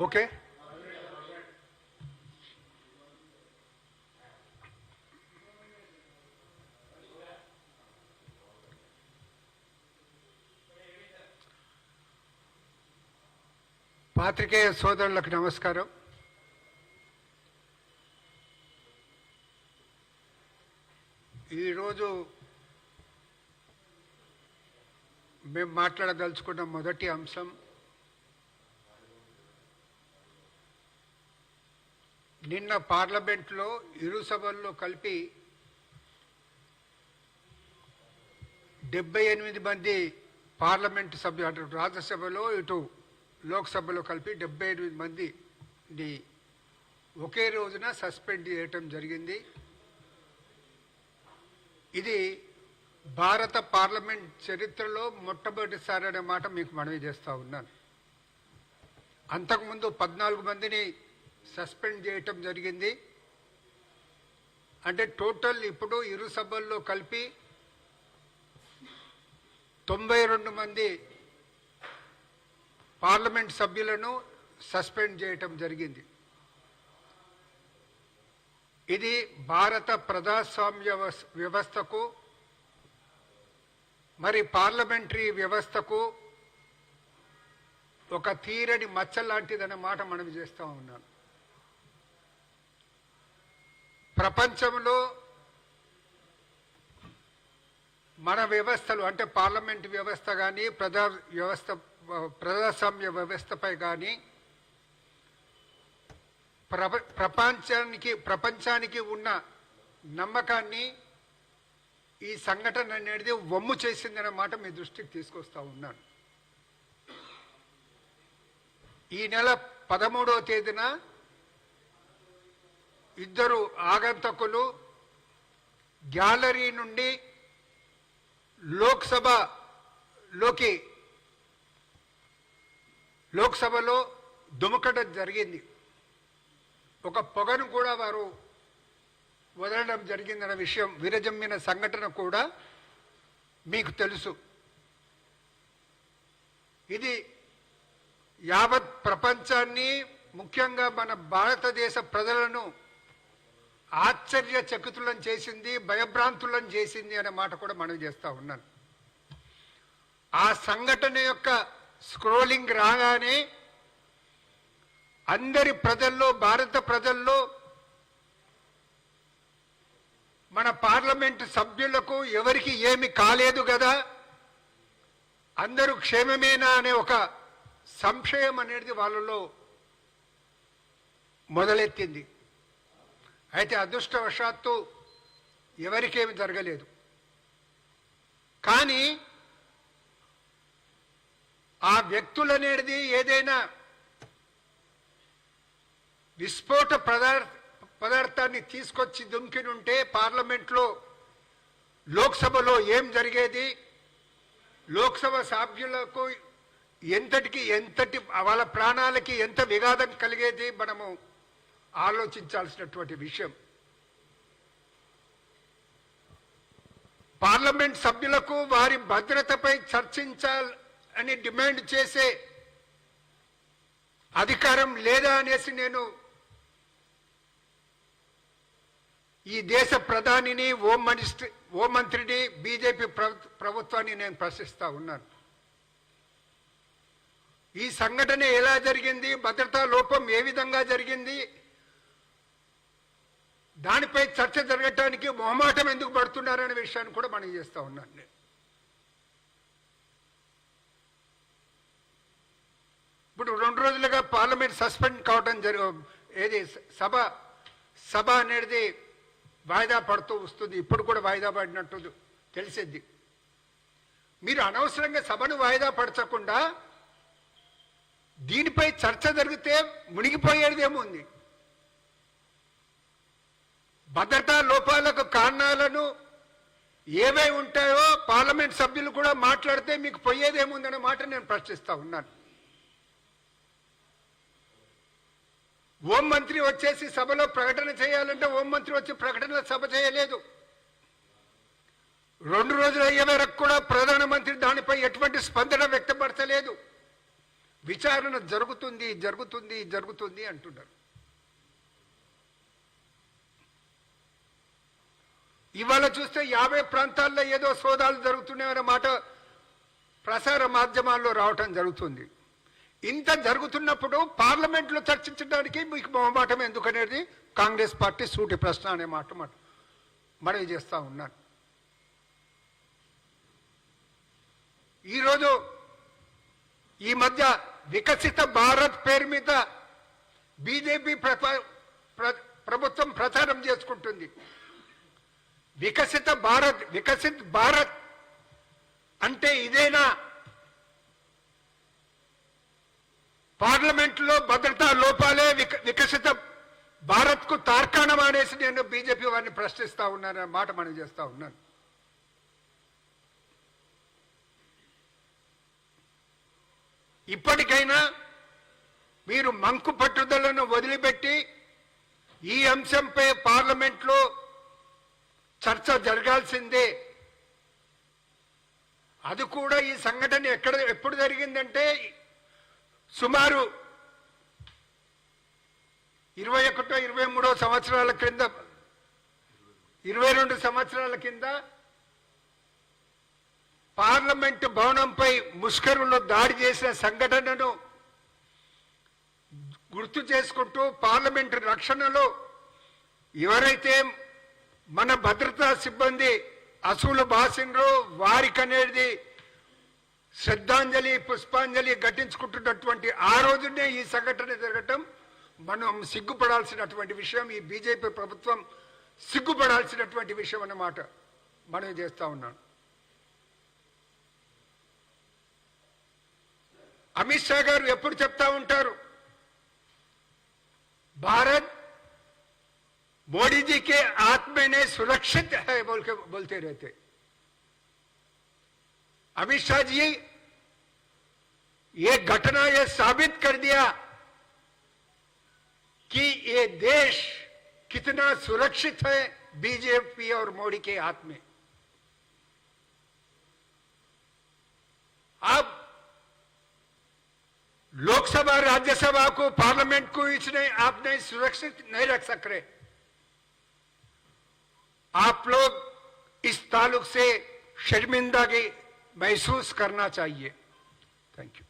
Okay పాత్రికేయ సోదరులకు నమస్కారం ఈరోజు మేము మాట్లాడదలుచుకున్న మొదటి అంశం నిన్న పార్లమెంట్లో ఇరు సభల్లో కలిపి డెబ్బై ఎనిమిది మంది పార్లమెంట్ సభ్యులు అటు రాజ్యసభలో ఇటు లోక్సభలో కలిపి డెబ్బై ఎనిమిది మందిని ఒకే రోజున సస్పెండ్ చేయటం జరిగింది. ఇది భారత పార్లమెంట్ చరిత్రలో మొట్టమొదటిసారి అనే మాట మీకు మనవి చేస్తూ ఉన్నాను. అంతకుముందు పద్నాలుగు మందిని సస్పెండ్ చేయటం జరిగింది. అంటే టోటల్ ఇప్పుడు ఇరు సభల్లో కలిపి తొంభై రెండు మంది పార్లమెంట్ సభ్యులను సస్పెండ్ చేయటం జరిగింది. ఇది భారత ప్రజాస్వామ్య వ్యవస్థకు మరి పార్లమెంటరీ వ్యవస్థకు ఒక తీరని మచ్చ లాంటిదన్న మాట మనం చేస్తూ ఉన్నాను ప్రపంచంలో మన వ్యవస్థలు అంటే పార్లమెంట్ వ్యవస్థ కానీ ప్రజా వ్యవస్థ ప్రజాస్వామ్య వ్యవస్థపై కానీ ప్రప ప్రపంచానికి ప్రపంచానికి ఉన్న నమ్మకాన్ని ఈ సంఘటన అనేది వమ్ము చేసిందనే మాట మీ దృష్టికి తీసుకొస్తా ఉన్నాను. ఈ నెల పదమూడవ తేదీన ఇద్దరు ఆగంతకులు గ్యాలరీ నుండి లోక్సభలోకి లోక్సభలో దుమకడం జరిగింది. ఒక పొగను కూడా వారు వదలడం జరిగిందన్న విషయం విరజమ్మిన సంఘటన కూడా మీకు తెలుసు. ఇది యావత్ ప్రపంచాన్ని ముఖ్యంగా మన భారతదేశ ప్రజలను ఆశ్చర్యచకితులను చేసింది భయభ్రాంతులను చేసింది అనే మాట కూడా మనం చేస్తూ ఉన్నాను. ఆ సంఘటన యొక్క స్క్రోలింగ్ రాగానే అందరి ప్రజల్లో భారత ప్రజల్లో మన పార్లమెంటు సభ్యులకు ఎవరికి ఏమి కాలేదు కదా అందరూ క్షేమమేనా అనే ఒక సంశయం అనేది వాళ్ళలో మొదలెత్తింది. అయితే అదృష్టవశాత్తు ఎవరికేమి జరగలేదు. కానీ ఆ వ్యక్తులనేది ఏదైనా విస్ఫోట పదార్థ పదార్థాన్ని తీసుకొచ్చి దుంకినుంటే పార్లమెంట్లో లోక్సభలో ఏం జరిగేది? లోక్సభ సభ్యులకు ఎంతటికి ఎంతటి వాళ్ళ ప్రాణాలకి ఎంత విఘాతం కలిగేది? మనము ఆలోచించాల్సినటువంటి విషయం. పార్లమెంట్ సభ్యులకు వారి భద్రతపై చర్చించాలని డిమాండ్ చేసే అధికారం లేదా అనేసి నేను ఈ దేశ ప్రధానిని హోం మినిస్ట్రీ హోం మంత్రిని బీజేపీ ప్రభుత్వాన్ని నేను ప్రశ్నిస్తా ఉన్నాను. ఈ సంఘటన ఎలా జరిగింది భద్రతా లోపం ఏ విధంగా జరిగింది దానిపై చర్చ జరగటానికి మొహమాటం ఎందుకు పడుతున్నారనే విషయాన్ని కూడా మనం చేస్తూ ఉన్నాను నేను ఇప్పుడు రెండు రోజులుగా పార్లమెంట్ సస్పెండ్ కావడం జరి ఏది సభ సభ అనేది వాయిదా పడుతూ వస్తుంది. ఇప్పుడు కూడా వాయిదా పడినట్టు తెలిసింది. మీరు అనవసరంగా సభను వాయిదా పడచకుండా దీనిపై చర్చ జరిగితే మునిగిపోయేది ఏముంది భద్రతా లోపాలకు కారణాలను ఏవై ఉంటాయో పార్లమెంట్ సభ్యులు కూడా మాట్లాడితే మీకు పోయేదేముందనే మాట నేను ప్రశ్నిస్తా ఉన్నాను. హోం మంత్రి వచ్చేసి సభలో ప్రకటన చేయాలంటే హోం మంత్రి వచ్చి ప్రకటన సభ చేయలేదు. రెండు రోజులు అయ్యే వరకు కూడా ప్రధానమంత్రి దానిపై ఎటువంటి స్పందన వ్యక్తపరచలేదు. విచారణ జరుగుతుంది జరుగుతుంది జరుగుతుంది అంటున్నారు. ఇవాళ చూస్తే యాభై ప్రాంతాల్లో ఏదో సోదాలు జరుగుతున్నాయనే మాట ప్రసార మాధ్యమాల్లో రావటం జరుగుతుంది. ఇంత జరుగుతున్నప్పుడు పార్లమెంట్లో చర్చించడానికి మీకు మొహమాటం ఎందుకనేది? కాంగ్రెస్ పార్టీ సూటి ప్రశ్న అనే మాట మాట. మనవి చేస్తూ ఉన్నాను ఈరోజు ఈ మధ్య వికసిత భారత్ పేరు మీద బీజేపీ వికసిత భారత్ వికసిత్ భారత్ అంటే ఇదేనా? పార్లమెంట్లో భద్రతా లోపాలే విక వికసిత భారత్కు తార్కాణం అనేసి నేను బీజేపీ వారిని ప్రశ్నిస్తా ఉన్నాను మాట మనం చేస్తా ఉన్నాను. ఇప్పటికైనా మీరు మంకు పట్టుదలను వదిలిపెట్టి ఈ అంశంపై పార్లమెంట్లో చర్చ జరగాల్సిందే. అది కూడా ఈ సంఘటన ఎక్కడ ఎప్పుడు జరిగిందంటే సుమారు ఇరవై ఒకటో ఇరవై మూడో సంవత్సరాల క్రింద ఇరవై రెండు సంవత్సరాల కింద పార్లమెంటు భవనంపై ముష్కరులు దాడి చేసిన సంఘటనను గుర్తు చేసుకుంటూ పార్లమెంటు రక్షణలో ఎవరైతే మన భద్రతా సిబ్బంది అసూలు బాసిండ్రు వారికనేది శ్రద్ధాంజలి పుష్పాంజలి ఘటించుకుంటున్నటువంటి ఆ రోజునే ఈ సంఘటన జరగటం మనం సిగ్గుపడాల్సినటువంటి విషయం ఈ బీజేపీ ప్రభుత్వం సిగ్గుపడాల్సినటువంటి విషయం అన్నమాట మనం చేస్తా ఉన్నాను అమిత్ షా గారు ఎప్పుడు చెప్తా ఉంటారు భారత్ मोदी जी के आत्मे ने सुरक्षित है बोल के बोलते रहते। अमित शाह जी, ये घटना ये साबित कर दिया कि ये देश कितना सुरक्षित है बीजेपी और मोदी के हाथ में। अब लोकसभा, राज्यसभा को, पार्लियामेंट को इसने, आपने सुरक्षित नहीं रख सक रहे। आप लोग इस ताल्लुक से शर्मिंदगी महसूस करना चाहिए। Thank you